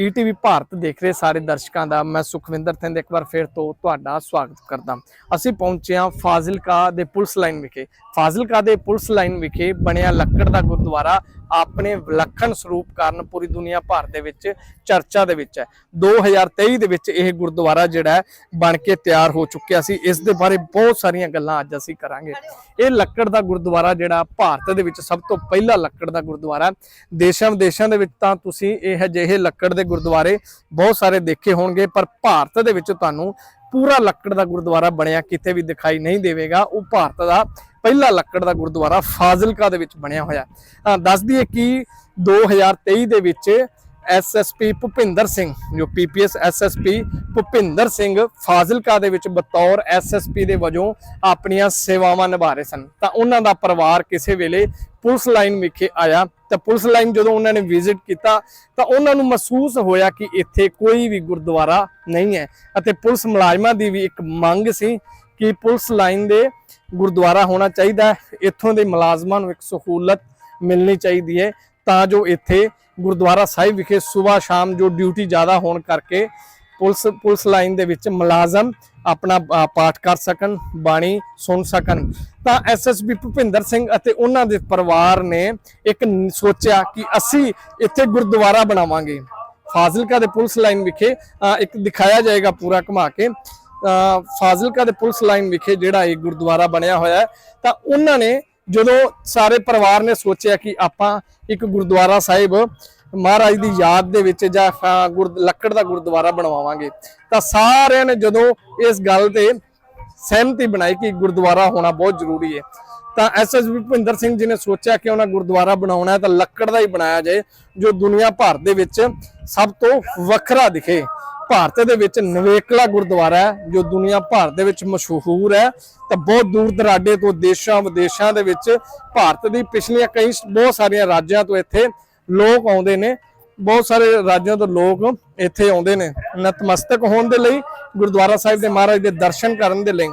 ETV Bharat ਦੇਖ ਰਹੇ ਸਾਰੇ ਦਰਸ਼ਕਾਂ ਦਾ ਮੈਂ ਸੁਖਵਿੰਦਰ ਥਿੰਦ ਇੱਕ ਵਾਰ ਫਿਰ ਤੋਂ ਤੁਹਾਡਾ ਸਵਾਗਤ ਕਰਦਾ। ਅਸੀਂ ਪਹੁੰਚੇ ਹਾਂ ਫਾਜ਼ਿਲਕਾ ਦੇ ਪੁਲਿਸ ਲਾਈਨ ਵਿਖੇ। ਫਾਜ਼ਿਲਕਾ ਦੇ ਪੁਲਿਸ ਲਾਈਨ ਵਿਖੇ ਬਣਿਆ ਲੱਕੜ ਦਾ ਗੁਰਦੁਆਰਾ ਆਪਣੇ ਵਿਲੱਖਣ ਸਰੂਪ ਕਾਰਨ ਪੂਰੀ ਦੁਨੀਆ ਭਰ ਦੇ ਵਿੱਚ ਚਰਚਾ ਦੇ ਵਿੱਚ ਹੈ। 2023 ਦੇ ਵਿੱਚ ਇਹ ਗੁਰਦੁਆਰਾ ਜਿਹੜਾ ਬਣ ਕੇ ਤਿਆਰ ਹੋ ਚੁੱਕਿਆ ਸੀ। ਇਸ ਦੇ ਬਾਰੇ ਬਹੁਤ ਸਾਰੀਆਂ ਗੱਲਾਂ ਅੱਜ ਅਸੀਂ ਕਰਾਂਗੇ। ਇਹ ਲੱਕੜ ਦਾ ਗੁਰਦੁਆਰਾ ਜਿਹੜਾ ਭਾਰਤ ਦੇ ਵਿੱਚ ਸਭ ਤੋਂ ਪਹਿਲਾ ਲੱਕੜ ਦਾ ਗੁਰਦੁਆਰਾ ਦੇਸ਼ਾਂ ਵਿਦੇਸ਼ਾਂ ਦੇ ਵਿੱਚ ਤਾਂ ਤੁਸੀਂ ਇਹ ਅਜਿਹੇ ਲੱਕੜ ਦੇ ਗੁਰਦੁਆਰੇ ਬਹੁਤ ਸਾਰੇ ਦੇਖੇ ਹੋਣਗੇ, ਪਰ ਭਾਰਤ ਦੇ ਵਿੱਚ ਤੁਹਾਨੂੰ ਪੂਰਾ ਲੱਕੜ ਦਾ ਗੁਰਦੁਆਰਾ ਬਣਿਆ, ਕਿਤੇ ਵੀ ਦਿਖਾਈ ਨਹੀਂ ਦੇਵੇਗਾ ਉਹ ਭਾਰਤ ਦਾ ਪਹਿਲਾ ਲੱਕੜ ਦਾ ਗੁਰਦੁਆਰਾ ਫਾਜ਼ਿਲਕਾ ਦੇ ਵਿੱਚ ਬਣਿਆ ਹੋਇਆ ਹੈ। ਅਹ ਦੱਸ ਦਈਏ ਕਿ 2023 ਦੇ ਵਿੱਚ ਐਸਐਸਪੀ ਭੁਪਿੰਦਰ ਸਿੰਘ, ਜੋ ਪੀਪੀਐਸ ਐਸਐਸਪੀ ਭੁਪਿੰਦਰ ਸਿੰਘ ਫਾਜ਼ਿਲਕਾ ਦੇ ਵਿੱਚ ਬਤੌਰ ਐਸਐਸਪੀ ਦੇ ਵਜੋਂ ਆਪਣੀਆਂ ਸੇਵਾਵਾਂ ਨਿਭਾ ਰਹੇ ਸਨ। ਤਾਂ ਉਹਨਾਂ ਦਾ ਪਰਿਵਾਰ ਕਿਸੇ ਵੇਲੇ ਪੁਲਿਸ ਲਾਈਨ ਵਿਖੇ ਆਇਆ ਤਾਂ ਪੁਲਿਸ ਲਾਈਨ ਜਦੋਂ ਉਹਨਾਂ ਨੇ ਵਿਜ਼ਿਟ ਕੀਤਾ ਤਾਂ ਉਹਨਾਂ ਨੂੰ ਮਹਿਸੂਸ ਹੋਇਆ ਕਿ ਇੱਥੇ ਕੋਈ ਵੀ ਗੁਰਦੁਆਰਾ ਨਹੀਂ ਹੈ ਅਤੇ ਪੁਲਿਸ ਮੁਲਾਜ਼ਮਾਂ ਦੀ ਵੀ ਇੱਕ ਮੰਗ ਸੀ ਕਿ ਪੁਲਿਸ ਲਾਈਨ ਦੇ ਗੁਰਦੁਆਰਾ ਹੋਣਾ ਚਾਹੀਦਾ ਹੈ। ਇੱਥੋਂ ਦੇ ਮੁਲਾਜ਼ਮਾਂ ਨੂੰ ਇੱਕ ਸਹੂਲਤ ਮਿਲਣੀ ਚਾਹੀਦੀ ਹੈ ਤਾਂ ਜੋ ਇੱਥੇ ਗੁਰਦੁਆਰਾ ਸਾਹਿਬ ਵਿਖੇ ਸਵੇਰ ਸ਼ਾਮ ਜੋ ਡਿਊਟੀ ਜ਼ਿਆਦਾ ਹੋਣ ਕਰਕੇ ਪੁਲਿਸ ਪੁਲਿਸ ਲਾਈਨ ਦੇ ਵਿੱਚ ਮੁਲਾਜ਼ਮ ਆਪਣਾ ਪਾਠ ਕਰ ਸਕਣ, ਬਾਣੀ ਸੁਣ ਸਕਣ। ਤਾਂ ਐਸਐਸਪੀ ਭੁਪਿੰਦਰ ਸਿੰਘ ਅਤੇ ਉਹਨਾਂ ਦੇ ਪਰਿਵਾਰ ਨੇ ਇੱਕ ਸੋਚਿਆ ਕਿ ਅਸੀਂ ਇੱਥੇ ਗੁਰਦੁਆਰਾ ਬਣਾਵਾਂਗੇ। ਫਾਜ਼ਿਲਕਾ ਦੇ ਪੁਲਿਸ ਲਾਈਨ ਵਿਖੇ ਇੱਕ ਦਿਖਾਇਆ ਜਾਏਗਾ ਪੂਰਾ ਘੁਮਾ ਕੇ। ਫਾਜ਼ਿਲਕਾ ਦੇ ਪੁਲਿਸ ਲਾਈਨ ਵਿਖੇ ਜਿਹੜਾ ਇਹ ਗੁਰਦੁਆਰਾ ਬਣਿਆ ਹੋਇਆ ਹੈ, ਤਾਂ ਉਹਨਾਂ ਨੇ ਜਦੋਂ ਸਾਰੇ ਪਰਿਵਾਰ ਨੇ ਸੋਚਿਆ ਕਿ ਆਪਾਂ ਇੱਕ ਗੁਰਦੁਆਰਾ ਸਾਹਿਬ ਮਹਾਰਾਜ ਦੀ ਯਾਦ ਦੇ ਵਿੱਚ ਜਾਂ ਅ, ਲੱਕੜ ਦਾ ਗੁਰਦੁਆਰਾ ਬਣਵਾਵਾਂਗੇ ਤਾਂ ਸਾਰਿਆਂ ਨੇ ਜਦੋਂ ਇਸ ਗੱਲ ਤੇ ਸਹਿਮਤੀ ਬਣਾਈ ਕਿ ਗੁਰਦੁਆਰਾ ਹੋਣਾ ਬਹੁਤ ਜ਼ਰੂਰੀ ਹੈ ਤਾਂ ਐਸਐਸਪੀ ਭੁਪਿੰਦਰ ਸਿੰਘ ਜੀ ਨੇ ਸੋਚਿਆ ਕਿ ਉਹਨਾਂ ਗੁਰਦੁਆਰਾ ਬਣਾਉਣਾ ਹੈ ਤਾਂ ਲੱਕੜ ਦਾ ਹੀ ਬਣਾਇਆ ਜਾਏ ਜੋ ਦੁਨੀਆ ਭਰ ਦੇ ਵਿੱਚ ਸਭ ਤੋਂ ਵੱਖਰਾ ਦਿਖੇ। ਭਾਰਤ ਦੇ ਵਿੱਚ ਨਵੇਕਲਾ ਗੁਰਦੁਆਰਾ ਹੈ, ਜੋ ਦੁਨੀਆ ਭਰ ਦੇ ਵਿੱਚ ਮਸ਼ਹੂਰ ਹੈ। ਤਾਂ ਬਹੁਤ ਦੂਰ ਦਰਾਡੇ ਤੋਂ ਦੇਸ਼ਾਂ ਵਿਦੇਸ਼ਾਂ ਦੇ ਵਿੱਚ ਭਾਰਤ ਦੀ ਪਿਛਲੀਆਂ ਕਈ ਬਹੁਤ ਸਾਰੀਆਂ ਰਾਜਾਂ ਤੋਂ ਇੱਥੇ ਲੋਕ ਆਉਂਦੇ ਨੇ। ਬਹੁਤ ਸਾਰੇ ਰਾਜਾਂ ਤੋਂ ਲੋਕ ਇੱਥੇ ਆਉਂਦੇ ਨੇ, ਨਤਮਸਤਕ ਹੋਣ ਦੇ ਲਈ, ਗੁਰਦੁਆਰਾ ਸਾਹਿਬ ਦੇ ਮਹਾਰਾਜ ਦੇ ਦਰਸ਼ਨ ਕਰਨ ਦੇ ਲਈ।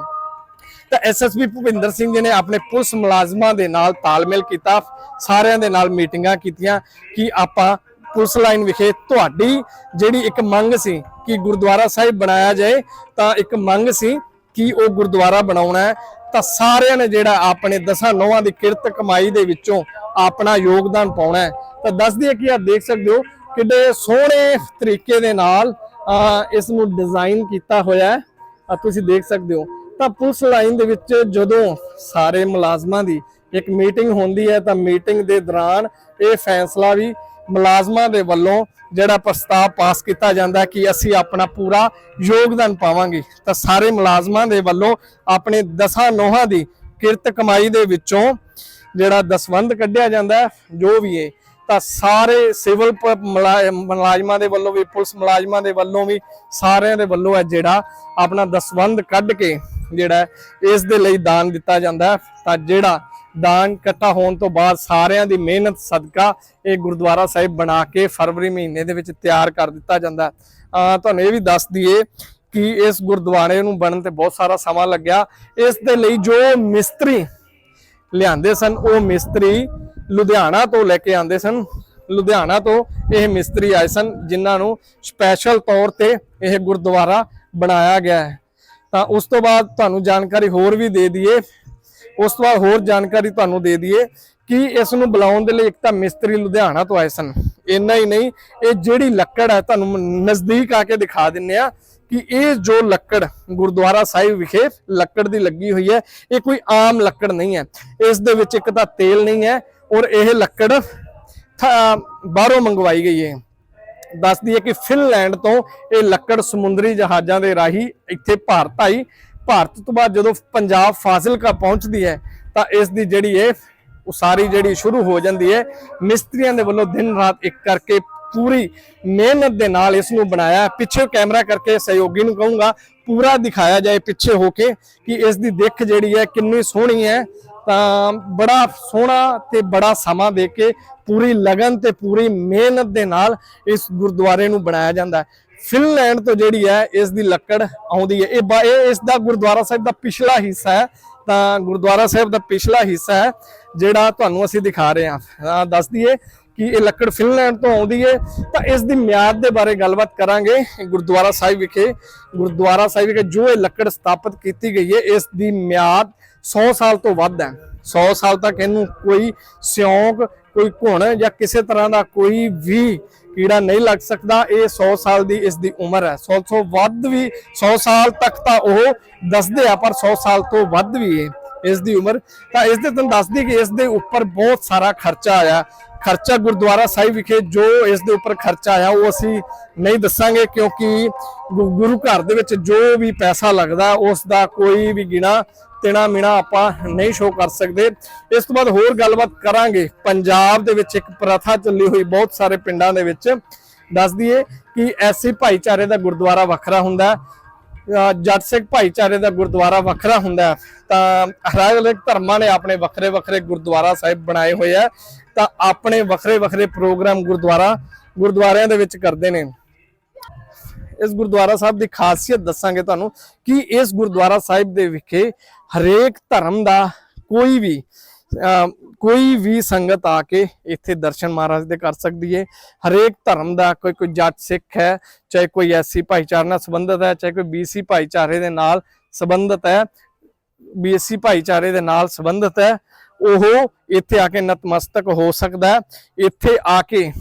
ਤਾਂ ਐਸਐਸਪੀ ਭੁਪਿੰਦਰ ਸਿੰਘ ਜੀ ਨੇ ਆਪਣੇ ਪੁਲਿਸ ਮੁਲਾਜ਼ਮਾਂ ਦੇ ਨਾਲ ਤਾਲਮੇਲ ਕੀਤਾ, ਸਾਰਿਆਂ ਦੇ ਨਾਲ ਮੀਟਿੰਗਾਂ ਕੀਤੀਆਂ ਕਿ ਆਪਾਂ ਪੁਲਿਸ ਲਾਈਨ ਵਿਖੇ ਤੁਹਾਡੀ ਜਿਹੜੀ ਇੱਕ ਮੰਗ ਸੀ ਕਿ ਗੁਰਦੁਆਰਾ ਸਾਹਿਬ ਬਣਾਇਆ ਜਾਏ ਤਾਂ ਇੱਕ ਮੰਗ ਸੀ ਕਿ ਉਹ ਗੁਰਦੁਆਰਾ ਬਣਾਉਣਾ ਹੈ। ਤਾਂ ਸਾਰਿਆਂ ਨੇ ਜਿਹੜਾ ਆਪਣੇ ਦਸਾਂ ਨੌਵਾਂ ਦੀ ਕਿਰਤ ਕਮਾਈ ਦੇ ਵਿੱਚੋਂ ਆਪਣਾ ਯੋਗਦਾਨ ਪਾਉਣਾ ਹੈ। ਤਾਂ ਦੱਸ ਦਈਏ ਕਿ ਆ ਦੇਖ ਸਕਦੇ ਹੋ ਕਿੱਡੇ ਸੋਹਣੇ ਤਰੀਕੇ ਦੇ ਨਾਲ ਅਹ, ਇਸ ਨੂੰ ਡਿਜ਼ਾਈਨ ਕੀਤਾ ਹੋਇਆ ਹੈ। ਆ ਤੁਸੀਂ ਦੇਖ ਸਕਦੇ ਹੋ। ਤਾਂ ਪੁਲਿਸ ਲਾਈਨ ਦੇ ਵਿੱਚ ਜਦੋਂ ਸਾਰੇ ਮੁਲਾਜ਼ਮਾਂ ਦੀ ਇੱਕ ਮੀਟਿੰਗ ਹੁੰਦੀ ਹੈ ਤਾਂ ਮੀਟਿੰਗ ਦੇ ਦੌਰਾਨ ਇਹ ਫੈਸਲਾ ਵੀ ਮੁਲਾਜ਼ਮਾਂ ਦੇ ਵੱਲੋਂ ਜਿਹੜਾ ਪ੍ਰਸਤਾਵ ਪਾਸ ਕੀਤਾ ਜਾਂਦਾ ਕਿ ਅਸੀਂ ਆਪਣਾ ਪੂਰਾ ਯੋਗਦਾਨ ਪਾਵਾਂਗੇ, ਤਾਂ ਸਾਰੇ ਮੁਲਾਜ਼ਮਾਂ ਦੇ ਵੱਲੋਂ ਆਪਣੇ ਦਸਾਂ ਨੋਹਾਂ ਦੀ ਕਿਰਤ ਕਮਾਈ ਦੇ ਵਿੱਚੋਂ ਜਿਹੜਾ ਦਸਵੰਧ ਕੱਢਿਆ ਜਾਂਦਾ ਹੈ, ਜੋ ਵੀ ਹੈ, ਤਾਂ ਸਾਰੇ ਸਿਵਲ ਪ- ਮੁਲਾਜ਼ਮਾਂ ਦੇ ਵੱਲੋਂ ਵੀ, ਪੁਲਿਸ ਮੁਲਾਜ਼ਮਾਂ ਦੇ ਵੱਲੋਂ ਵੀ, ਸਾਰਿਆਂ ਦੇ ਵੱਲੋਂ ਹੈ ਜਿਹੜਾ ਆਪਣਾ ਦਸਵੰਧ ਕੱਢ ਕੇ ਜਿਹੜਾ ਇਸ ਦੇ ਲਈ ਦਾਨ ਦਿੱਤਾ ਜਾਂਦਾ ਹੈ, ਤਾਂ ਜਿਹੜਾ ਦਾਨ ਇਕੱਠਾ ਹੋਣ ਤੋਂ ਬਾਅਦ ਸਾਰਿਆਂ ਦੀ ਮਿਹਨਤ, ਸਦਕਾ ਇਹ ਗੁਰਦੁਆਰਾ ਸਾਹਿਬ ਬਣਾ ਕੇ ਫਰਵਰੀ ਮਹੀਨੇ ਦੇ ਵਿੱਚ ਤਿਆਰ ਕਰ ਦਿੱਤਾ ਜਾਂਦਾ ਹੈ। ਤੁਹਾਨੂੰ ਇਹ ਵੀ ਦੱਸ ਦਈਏ ਕਿ ਇਸ ਗੁਰਦੁਆਰੇ ਨੂੰ ਬਣਨ ਤੇ ਬਹੁਤ ਸਾਰਾ ਸਮਾਂ ਲੱਗਿਆ। ਇਸ ਦੇ ਲਈ ਜੋ ਮਿਸਤਰੀ ਲਿਆਂਦੇ ਸਨ, ਉਹ ਮਿਸਤਰੀ ਲੁਧਿਆਣਾ ਤੋਂ ਲੈ ਕੇ ਆਂਦੇ ਸਨ। ਲੁਧਿਆਣਾ ਤੋਂ ਇਹ ਮਿਸਤਰੀ ਆਏ ਸਨ, ਜਿਨ੍ਹਾਂ ਨੂੰ ਸਪੈਸ਼ਲ ਤੌਰ ਤੇ ਇਹ ਗੁਰਦੁਆਰਾ ਬਣਾਇਆ ਗਿਆ ਹੈ। ਤਾਂ ਉਸ ਤੋਂ ਬਾਅਦ ਤੁਹਾਨੂੰ ਜਾਣਕਾਰੀ ਹੋਰ ਵੀ ਦੇ ਦਈਏ ਉਸ ਤੋਂ ਬਾਅਦ ਹੋਰ ਜਾਣਕਾਰੀ ਤੁਹਾਨੂੰ ਦੇ ਦਈਏ ਕਿ ਇਸ ਨੂੰ ਬੁਲਾਉਣ ਦੇ ਲਈ ਇੱਕ ਤਾਂ ਮਿਸਤਰੀ ਲੁਧਿਆਣਾ ਤੋਂ ਆਏ ਸਨ। ਇੰਨਾ ਹੀ ਨਹੀਂ, ਇਹ ਜਿਹੜੀ ਲੱਕੜ ਹੈ ਤੁਹਾਨੂੰ ਨਜ਼ਦੀਕ ਆ ਕੇ ਦਿਖਾ ਦਿੰਨੇ ਆ ਕਿ ਇਹ ਜੋ ਲੱਕੜ ਗੁਰਦੁਆਰਾ ਸਾਹਿਬ ਵਿਖੇ ਲੱਕੜ ਦੀ ਲੱਗੀ ਹੋਈ ਹੈ, ਇਹ ਕੋਈ ਆਮ ਲੱਕੜ ਨਹੀਂ ਹੈ। ਇਸ ਦੇ ਵਿੱਚ ਇੱਕ ਤਾਂ ਤੇਲ ਨਹੀਂ ਹੈ ਔਰ ਇਹ ਲੱਕੜ ਬਾਹਰੋਂ ਮੰਗਵਾਈ ਗਈ ਹੈ। ਦੱਸਦੀ ਹੈ ਕਿ ਫਿਨਲੈਂਡ ਤੋਂ ਇਹ ਲੱਕੜ ਸਮੁੰਦਰੀ ਜਹਾਜ਼ਾਂ ਦੇ ਰਾਹੀਂ ਇੱਥੇ ਭਾਰਤ ਆਈ। ਭਾਰਤ ਤੋਂ ਬਾਅਦ ਜਦੋਂ ਪੰਜਾਬ ਫਾਜ਼ਿਲਕਾ ਪਹੁੰਚਦੀ ਹੈ, ਤਾਂ ਇਸ ਦੀ ਜਿਹੜੀ ਹੈ ਉਸਾਰੀ ਜਿਹੜੀ ਸ਼ੁਰੂ ਹੋ ਜਾਂਦੀ ਹੈ, ਮਿਸਤਰੀਆਂ ਦੇ ਵੱਲੋਂ ਦਿਨ ਰਾਤ ਇੱਕ ਕਰਕੇ ਪੂਰੀ ਮਿਹਨਤ ਦੇ ਨਾਲ ਇਸ ਨੂੰ ਬਣਾਇਆ। ਪਿੱਛੇ ਕੈਮਰਾ ਕਰਕੇ ਸਹਿਯੋਗੀ ਨੂੰ ਕਹੂੰਗਾ, ਪੂਰਾ ਦਿਖਾਇਆ ਜਾਏ ਪਿੱਛੇ ਹੋ ਕੇ ਕਿ ਇਸ ਦੀ ਦਿੱਖ ਜਿਹੜੀ ਹੈ ਕਿੰਨੀ ਸੋਹਣੀ ਹੈ। ਤਾਂ ਬੜਾ ਸੋਹਣਾ ਤੇ ਬੜਾ ਸਮਾਂ ਦੇ ਕੇ ਪੂਰੀ ਲਗਨ ਤੇ ਪੂਰੀ ਮਿਹਨਤ ਦੇ ਨਾਲ ਇਸ ਗੁਰਦੁਆਰੇ ਨੂੰ ਬਣਾਇਆ ਜਾਂਦਾ ਹੈ। ਫਿਨਲੈਂਡ ਤੋਂ ਜਿਹੜੀ ਹੈ, ਇਸ ਦੀ ਲੱਕੜ ਆਉਂਦੀ ਹੈ। ਇਹ ਬਾ- ਇਸ ਦਾ ਗੁਰਦੁਆਰਾ ਸਾਹਿਬ ਦਾ ਪਿਛਲਾ ਹਿੱਸਾ ਹੈ। ਤਾਂ ਗੁਰਦੁਆਰਾ ਸਾਹਿਬ ਦਾ ਪਿਛਲਾ ਹਿੱਸਾ ਹੈ, ਜਿਹੜਾ ਤੁਹਾਨੂੰ ਅਸੀਂ ਦਿਖਾ ਰਹੇ ਹਾਂ। ਅਹ ਦੱਸ ਦਈਏ ਕਿ ਇਹ ਲੱਕੜ ਫਿਨਲੈਂਡ ਤੋਂ ਆਉਂਦੀ ਹੈ। ਤਾਂ ਇਸ ਦੀ ਮਿਆਦ ਦੇ ਬਾਰੇ ਗੱਲਬਾਤ ਕਰਾਂਗੇ ਗੁਰਦੁਆਰਾ ਸਾਹਿਬ ਵਿਖੇ। ਗੁਰਦੁਆਰਾ ਸਾਹਿਬ ਵਿਖੇ ਜੋ ਇਹ ਲੱਕੜ ਸਥਾਪਿਤ ਕੀਤੀ ਗਈ ਹੈ, ਇਸ ਦੀ ਮਿਆਦ 100 ਸਾਲ ਤੋਂ ਵੱਧ ਹੈ। 100 ਸਾਲ ਤੱਕ ਇਹਨੂੰ ਕੋਈ ਸਿਉਂਕ, ਕੋਈ ਘੁਣ ਜਾਂ ਕਿਸੇ ਤਰ੍ਹਾਂ ਦਾ ਕੋਈ ਵੀ ਕੀੜਾ ਨਹੀਂ ਲੱਗ ਸਕਦਾ, ਇਹ 100 ਸਾਲ ਦੀ ਇਸ ਦੀ ਉਮਰ ਹੈ। 100 ਤੋਂ ਵੱਧ ਵੀ 100 ਸਾਲ ਤੱਕ ਤਾਂ ਉਹ ਦੱਸਦੇ ਆ, ਪਰ 100 ਸਾਲ ਤੋਂ ਵੱਧ ਵੀ ਇਹ। ਇਸ ਦੀ ਉਮਰ, ਤਾਂ ਇਸ ਦੇ ਤੁਹਾਨੂੰ ਦੱਸਦੀ ਕਿ ਇਸ ਦੇ ਉੱਪਰ ਬਹੁਤ ਸਾਰਾ ਖਰਚਾ ਆਇਆ। ਖਰਚਾ ਗੁਰਦੁਆਰਾ ਸਾਹਿਬ ਵਿਖੇ ਜੋ ਇਸ ਦੇ ਉੱਪਰ ਖਰਚਾ ਆਇਆ, ਉਹ ਅਸੀਂ ਨਹੀਂ ਦੱਸਾਂਗੇ ਕਿਉਂਕਿ ਗੁਰੂ ਘਰ ਦੇ ਵਿੱਚ ਜੋ ਵੀ ਪੈਸਾ ਲੱਗਦਾ, ਉਸ ਦਾ ਕੋਈ ਵੀ ਗਿਣਾ ਤਿਣਾ ਮਿਣਾ ਆਪਾਂ ਨਹੀਂ ਸ਼ੋ ਕਰ ਸਕਦੇ। ਇਸ ਤੋਂ ਬਾਅਦ ਹੋਰ ਗੱਲਬਾਤ ਕਰਾਂਗੇ। ਪੰਜਾਬ ਦੇ ਵਿੱਚ ਇੱਕ ਪ੍ਰਥਾ ਚੱਲੀ ਹੋਈ ਬਹੁਤ ਸਾਰੇ ਪਿੰਡਾਂ ਦੇ ਵਿੱਚ। ਦੱਸ ਦਈਏ ਕਿ ਐਸੀ ਭਾਈਚਾਰੇ ਦਾ ਗੁਰਦੁਆਰਾ ਵੱਖਰਾ ਹੁੰਦਾ ਜੱਟ ਸਿੱਖ ਭਾਈਚਾਰੇ ਦਾ ਗੁਰਦੁਆਰਾ ਵੱਖਰਾ ਹੁੰਦਾ ਤਾਂ ਅਲੱਗ-ਅਲੱਗ ਧਰਮਾਂ ਨੇ ਆਪਣੇ ਵੱਖਰੇ ਵੱਖਰੇ ਗੁਰਦੁਆਰਾ ਸਾਹਿਬ ਬਣਾਏ ਹੋਏ ਆ। ਤਾਂ ਆਪਣੇ ਵੱਖਰੇ ਵੱਖਰੇ ਪ੍ਰੋਗਰਾਮ ਗੁਰਦੁਆਰਾ ਗੁਰਦੁਆਰਿਆਂ ਦੇ ਵਿੱਚ ਕਰਦੇ ਨੇ। ਇਸ ਗੁਰਦੁਆਰਾ ਸਾਹਿਬ ਦੀ ਖਾਸੀਅਤ ਦੱਸਾਂਗੇ ਤੁਹਾਨੂੰ ਕਿ ਇਸ ਗੁਰਦੁਆਰਾ ਸਾਹਿਬ ਦੇ ਵਿਖੇ ਹਰੇਕ ਧਰਮ ਦਾ ਕੋਈ ਵੀ ਕੋਈ ਵੀ ਸੰਗਤ ਆ ਕੇ ਇੱਥੇ ਦਰਸ਼ਨ ਮਹਾਰਾਜ ਦੇ ਕਰ ਸਕਦੀ ਹੈ ਹਰੇਕ ਧਰਮ ਦਾ ਕੋਈ ਕੋਈ ਜੱਟ ਸਿੱਖ ਹੈ, ਚਾਹੇ ਕੋਈ ਐਸੀ ਭਾਈਚਾਰੇ ਨਾਲ ਸੰਬੰਧਿਤ ਹੈ, ਚਾਹੇ ਕੋਈ ਬੀਸੀ ਭਾਈਚਾਰੇ ਦੇ ਨਾਲ ਸੰਬੰਧਿਤ ਹੈ ਬੀਐਸਸੀ ਭਾਈਚਾਰੇ ਦੇ ਨਾਲ ਸੰਬੰਧਿਤ ਹੈ, ਉਹ ਇੱਥੇ ਆ ਕੇ ਨਤਮਸਤਕ ਹੋ ਸਕਦਾ ਹੈ। ਇੱਥੇ ਆ ਕੇ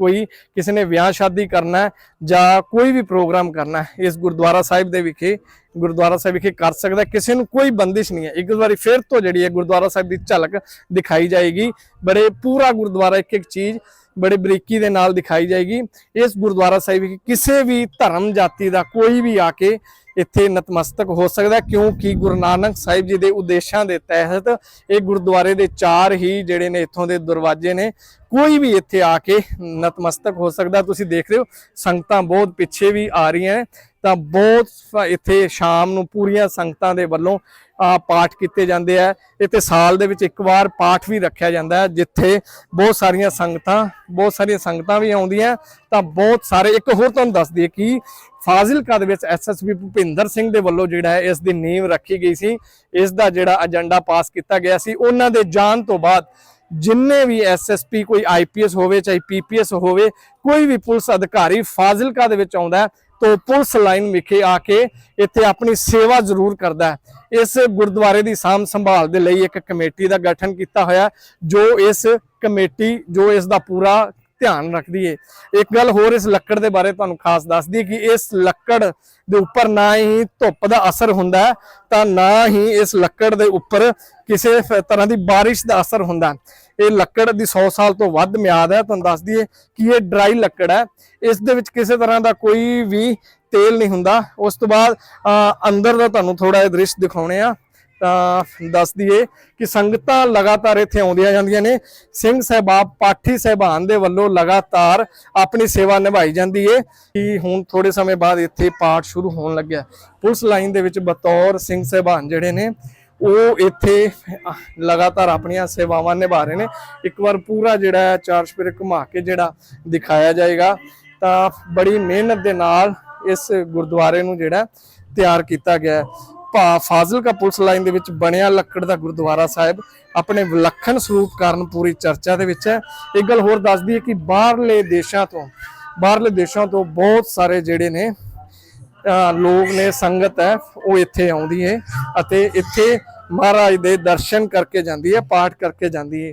ਕੋਈ ਕਿਸੇ ਨੇ ਵਿਆਹ ਸ਼ਾਦੀ ਕਰਨਾ ਜਾਂ ਕੋਈ ਵੀ ਪ੍ਰੋਗਰਾਮ ਕਰਨਾ ਇਸ ਗੁਰਦੁਆਰਾ ਸਾਹਿਬ ਦੇ ਵਿਖੇ, ਗੁਰਦੁਆਰਾ ਸਾਹਿਬ ਵਿਖੇ ਕਰ ਸਕਦਾ ਕਿਸੇ ਨੂੰ ਕੋਈ ਬੰਦਿਸ਼ ਨਹੀਂ ਹੈ। ਇੱਕ ਵਾਰੀ ਫਿਰ ਤੋਂ ਜਿਹੜੀ ਹੈ ਗੁਰਦੁਆਰਾ ਸਾਹਿਬ ਦੀ ਝਲਕ ਦਿਖਾਈ ਜਾਏਗੀ। ਬੜੇ ਪੂਰਾ ਗੁਰਦੁਆਰਾ ਇੱਕ ਇੱਕ ਚੀਜ਼ ਬੜੇ ਬਰੀਕੀ ਦੇ ਨਾਲ ਦਿਖਾਈ ਜਾਏਗੀ। ਇਸ ਗੁਰਦੁਆਰਾ ਸਾਹਿਬ ਵਿਖੇ ਕਿਸੇ ਵੀ ਧਰਮ ਜਾਤੀ ਦਾ ਕੋਈ ਵੀ ਆ ਕੇ ਇੱਥੇ ਨਤਮਸਤਕ ਹੋ ਸਕਦਾ ਕਿਉਂਕਿ ਗੁਰੂ ਨਾਨਕ ਸਾਹਿਬ ਜੀ ਦੇ ਉਦੇਸ਼ਾਂ ਦੇ ਤਹਿਤ ਇਹ ਗੁਰਦੁਆਰੇ ਦੇ ਚਾਰ ਹੀ ਜਿਹੜੇ ਨੇ ਇੱਥੋਂ ਦੇ ਦਰਵਾਜ਼ੇ ਨੇ, ਕੋਈ ਵੀ ਇੱਥੇ ਆ ਕੇ ਨਤਮਸਤਕ ਹੋ ਸਕਦਾ ਤੁਸੀਂ ਦੇਖ ਰਹੇ ਹੋ, ਸੰਗਤਾਂ ਬਹੁਤ ਪਿੱਛੇ ਵੀ ਆ ਰਹੀਆਂ ਹੈ ਤਾਂ ਬਹੁਤ ਇੱਥੇ ਸ਼ਾਮ ਨੂੰ ਪੂਰੀਆਂ ਸੰਗਤਾਂ ਦੇ ਵੱਲੋਂ ਪਾਠ ਕੀਤੇ ਜਾਂਦੇ ਆ। ਇੱਥੇ ਸਾਲ ਦੇ ਵਿੱਚ ਇੱਕ ਵਾਰ ਪਾਠ ਵੀ ਰੱਖਿਆ ਜਾਂਦਾ ਹੈ, ਜਿੱਥੇ ਬਹੁਤ ਸਾਰੀਆਂ ਸੰਗਤਾਂ, ਬਹੁਤ ਸਾਰੀਆਂ ਸੰਗਤਾਂ ਵੀ ਆਉਂਦੀਆਂ। ਤਾਂ ਬਹੁਤ ਸਾਰੇ, ਇੱਕ ਹੋਰ ਤੁਹਾਨੂੰ ਦੱਸ ਦਈਏ ਕਿ ਫਾਜ਼ਿਲਕਾ ਦੇ ਵਿੱਚ ਐਸਐਸਪੀ ਭੁਪਿੰਦਰ ਸਿੰਘ ਦੇ ਵੱਲੋਂ ਜਿਹੜਾ ਹੈ, ਇਸ ਦੀ ਨੀਂਵ ਰੱਖੀ ਗਈ ਸੀ। ਇਸ ਦਾ ਜਿਹੜਾ ਏਜੰਡਾ ਪਾਸ ਕੀਤਾ ਗਿਆ ਸੀ। ਉਹਨਾਂ ਦੇ ਜਾਣ ਤੋਂ ਬਾਅਦ ਜਿੰਨੇ ਵੀ ਐਸਐਸਪੀ ਕੋਈ ਆਈਪੀਐਸ ਹੋਵੇ, ਚਾਹੇ ਪੀਪੀਐਸ ਹੋਵੇ, ਕੋਈ ਵੀ ਪੁਲਿਸ ਅਧਿਕਾਰੀ ਫਾਜ਼ਿਲਕਾ ਦੇ ਵਿੱਚ ਆਉਂਦਾ ਤੋਂ ਪੁਲਿਸ ਲਾਈਨ ਵਿਖੇ ਆ ਕੇ ਇੱਥੇ ਆਪਣੀ ਸੇਵਾ ਜ਼ਰੂਰ ਕਰਦਾ ਹੈ। ਇਸ ਗੁਰਦੁਆਰੇ ਦੀ ਸਾਂਭ ਸੰਭਾਲ ਦੇ ਲਈ ਇੱਕ ਕਮੇਟੀ ਦਾ ਗਠਨ ਕੀਤਾ ਹੋਇਆ ਜੋ ਇਸ ਕਮੇਟੀ, ਜੋ ਇਸ ਦਾ ਪੂਰਾ ਧਿਆਨ ਰੱਖਦੀ ਏ ਇੱਕ ਗੱਲ ਹੋਰ ਇਸ ਲੱਕੜ ਦੇ ਬਾਰੇ ਤੁਹਾਨੂੰ ਖਾਸ ਦੱਸਦੀ ਕਿ ਇਸ ਲੱਕੜ ਦੇ ਉੱਪਰ ਨਾ ਹੀ ਧੁੱਪ ਦਾ ਅਸਰ ਹੁੰਦਾ ਤਾਂ ਨਾ ਹੀ ਇਸ ਲੱਕੜ ਦੇ ਉੱਪਰ ਕਿਸੇ ਤਰ੍ਹਾਂ ਦੀ ਬਾਰਿਸ਼ ਦਾ ਅਸਰ ਹੁੰਦਾ ਇਹ ਲੱਕੜ ਦੀ 100 ਸਾਲ ਤੋਂ ਵੱਧ ਮਿਆਦ ਹੈ। ਤੁਹਾਨੂੰ ਦੱਸ ਦਈਏ ਕਿ ਇਹ ਡਰਾਈ ਲੱਕੜ ਹੈ। ਇਸ ਦੇ ਵਿੱਚ ਕਿਸੇ ਤਰ੍ਹਾਂ ਦਾ ਕੋਈ ਵੀ ਤੇਲ ਨਹੀਂ ਹੁੰਦਾ। ਉਸ ਤੋਂ ਬਾਅਦ ਅੰਦਰ ਦਾ ਤੁਹਾਨੂੰ ਥੋੜਾ ਜਿਹਾ ਦ੍ਰਿਸ਼ ਦਿਖਾਉਣੇ ਆ। ਤਾਂ ਦੱਸ ਦਈਏ ਕਿ ਸੰਗਤਾਂ ਲਗਾਤਾਰ ਇੱਥੇ ਆਉਂਦੀਆਂ ਜਾਂਦੀਆਂ ਨੇ। ਸਿੰਘ ਸਹਿਬਾਨ, ਪਾਠੀ ਸਹਿਬਾਨ ਦੇ ਵੱਲੋਂ ਲਗਾਤਾਰ ਆਪਣੀ ਸੇਵਾ ਨਿਭਾਈ ਜਾਂਦੀ ਏ। ਕਿ ਹੁਣ ਥੋੜੇ ਸਮੇਂ ਬਾਅਦ ਇੱਥੇ ਪਾਠ ਸ਼ੁਰੂ ਹੋਣ ਲੱਗਿਆ। ਪੁਲਿਸ ਲਾਈਨ ਦੇ ਵਿੱਚ ਬਤੌਰ ਸਿੰਘ ਸਹਿਬਾਨ ਜਿਹੜੇ ਨੇ, ਉਹ ਇੱਥੇ ਲਗਾਤਾਰ ਆਪਣੀਆਂ ਸੇਵਾਵਾਂ ਨਿਭਾ ਰਹੇ ਨੇ। ਇੱਕ ਵਾਰ ਪੂਰਾ ਜਿਹੜਾ ਹੈ ਚਾਰ ਸਪੇਰੇ ਘੁਮਾ ਕੇ ਜਿਹੜਾ ਦਿਖਾਇਆ ਜਾਏਗਾ, ਤਾਂ ਬੜੀ ਮਿਹਨਤ ਦੇ ਨਾਲ ਇਸ ਗੁਰਦੁਆਰੇ ਨੂੰ ਜਿਹੜਾ ਤਿਆਰ ਕੀਤਾ ਗਿਆ। ਫਾਜ਼ਿਲਕਾ ਪੁਲਿਸ ਲਾਈਨ ਦੇ ਵਿੱਚ ਬਣਿਆ ਲੱਕੜ ਦਾ ਗੁਰਦੁਆਰਾ ਸਾਹਿਬ। ਆਪਣੇ ਵਿਲੱਖਣ ਸਰੂਪ ਕਾਰਨ ਪੂਰੀ ਚਰਚਾ ਦੇ ਵਿੱਚ ਹੈ। ਇੱਕ ਗੱਲ ਹੋਰ ਦੱਸਦੀ ਹੈ ਕਿ ਬਾਹਰਲੇ ਦੇਸ਼ਾਂ ਤੋਂ, ਬਾਹਰਲੇ ਦੇਸ਼ਾਂ ਤੋਂ ਬਹੁਤ ਸਾਰੇ ਜਿਹੜੇ ਨੇ ਲੋਕ ਨੇ, ਸੰਗਤ ਹੈ, ਉਹ ਇੱਥੇ ਆਉਂਦੀ ਹੈ ਅਤੇ ਇੱਥੇ ਮਹਾਰਾਜ ਦੇ ਦਰਸ਼ਨ ਕਰਕੇ ਜਾਂਦੀ ਹੈ, ਪਾਠ ਕਰਕੇ ਜਾਂਦੀ ਹੈ